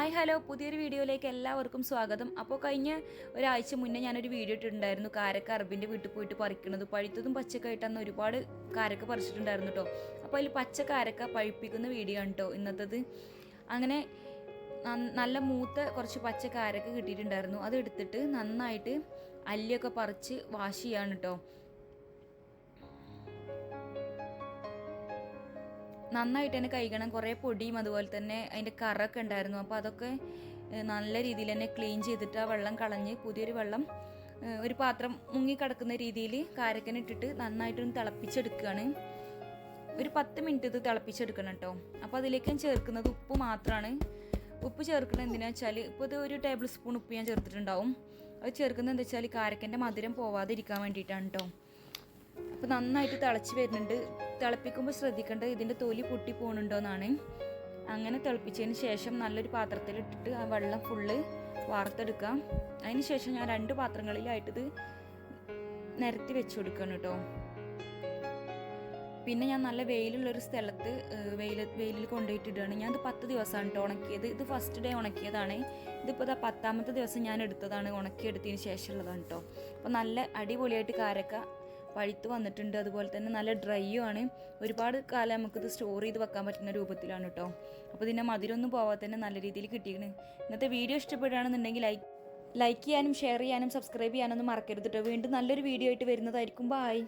Hi hello. പുതിയൊരു വീഡിയോയിലേക്ക് എല്ലാവർക്കും സ്വാഗതം. അപ്പോൾ കഴിഞ്ഞ ഒരാഴ്ച മുന്നേ ഞാനൊരു വീഡിയോ ഇട്ടിട്ടുണ്ടായിരുന്നു. കാരക്ക അറബിന്റെ വീട്ടിൽ പോയിട്ട് പറിക്കുന്നത് പഴുത്തതും പച്ചക്കായിട്ടാണ് ഒരുപാട് കാരക്ക പറിച്ചിട്ടുണ്ടായിരുന്നു കേട്ടോ അപ്പോൾ അതിൽ പച്ച കാരക്ക പഴുപ്പിക്കുന്ന വീഡിയോ ആണ് കേട്ടോ ഇന്നത്തത്. അങ്ങനെ നല്ല മൂത്ത കുറച്ച് പച്ച കാരക്ക കിട്ടിയിട്ടുണ്ടായിരുന്നു. അത് എടുത്തിട്ട് നന്നായിട്ട് അല്ലിയൊക്കെ പറിച്ച് വാഷ് ചെയ്യാണ് കേട്ടോ നന്നായിട്ട് തന്നെ കഴുകണം കുറേ പൊടിയും അതുപോലെ തന്നെ അതിന്റെ കറൊക്കെ ഉണ്ടായിരുന്നു. അപ്പോൾ അതൊക്കെ നല്ല രീതിയിൽ തന്നെ ക്ലീൻ ചെയ്തിട്ട് ആ വെള്ളം കളഞ്ഞ് പുതിയൊരു വെള്ളം ഒരു പാത്രം മുങ്ങിക്കിടക്കുന്ന രീതിയിൽ കാരക്കനിട്ടിട്ട് നന്നായിട്ടൊന്ന് തിളപ്പിച്ചെടുക്കുകയാണ്. ഒരു പത്ത് മിനിറ്റ് ഇത് തിളപ്പിച്ചെടുക്കണം കേട്ടോ. അപ്പോൾ അതിലേക്ക് ഞാൻ ചേർക്കുന്നത് ഉപ്പ് മാത്രമാണ് ഉപ്പ് ചേർക്കുന്നത് എന്തിനാ വെച്ചാൽ ഇപ്പോൾ ഇത് ഒരു ടേബിൾ സ്പൂൺ ഉപ്പ് ഞാൻ ചേർത്തിട്ടുണ്ടാവും. അത് ചേർക്കുന്നത് എന്താ വെച്ചാൽ കാരക്കന്റെ മധുരം പോവാതിരിക്കാൻ വേണ്ടിയിട്ടാണ് കേട്ടോ. അപ്പോൾ നന്നായിട്ട് തിളച്ച് വരുന്നുണ്ട്. തിളപ്പിക്കുമ്പോൾ ശ്രദ്ധിക്കേണ്ടത് ഇതിന്റെ തൊലി പൊട്ടി പോകുന്നുണ്ടോ എന്നാണ് അങ്ങനെ തിളപ്പിച്ചതിന് ശേഷം നല്ലൊരു പാത്രത്തിലിട്ടിട്ട് ആ വെള്ളം ഫുള്ള് വാർത്തെടുക്കാം. അതിന് ശേഷം ഞാൻ രണ്ട് പാത്രങ്ങളിലായിട്ട് ഇത് നിരത്തി വെച്ചു കൊടുക്കണം കേട്ടോ പിന്നെ ഞാൻ നല്ല വെയിലുള്ളൊരു സ്ഥലത്ത് വെയിൽ വെയിലിൽ കൊണ്ടുപോയിട്ടിടുകയാണ്. ഞാൻ ഇത് പത്ത് ദിവസമാണ് കേട്ടോ ഉണക്കിയത്. ഇത് ഫസ്റ്റ് ഡേ ഉണക്കിയതാണ്. ഇതിപ്പോൾ ഇതാ പത്താമത്തെ ദിവസം ഞാൻ എടുത്തതാണ്. ഉണക്കിയെടുത്തതിന് ശേഷമുള്ളതാണ് കേട്ടോ അപ്പോൾ നല്ല അടിപൊളിയായിട്ട് കാരക്ക. പഴുത്ത് വന്നിട്ടുണ്ട്. അതുപോലെ തന്നെ നല്ല ഡ്രൈയും ആണ്. ഒരുപാട് കാലം നമുക്കിത് സ്റ്റോർ ചെയ്ത് വെക്കാൻ പറ്റുന്ന രൂപത്തിലാണ് കേട്ടോ അപ്പോൾ ഇതിന്റെ മധുരമൊന്നും പോവാതെ തന്നെ നല്ല രീതിയിൽ കിട്ടിയിരുന്നു ഇന്നത്തെ വീഡിയോ ഇഷ്ടപ്പെടുകയാണെന്നുണ്ടെങ്കിൽ ലൈക്ക് ലൈക്ക് ചെയ്യാനും ഷെയർ ചെയ്യാനും സബ്സ്ക്രൈബ് ചെയ്യാനൊന്നും മറക്കരുത് കേട്ടോ വീണ്ടും നല്ലൊരു വീഡിയോ ആയിട്ട് വരുന്നതായിരിക്കും. ബായ്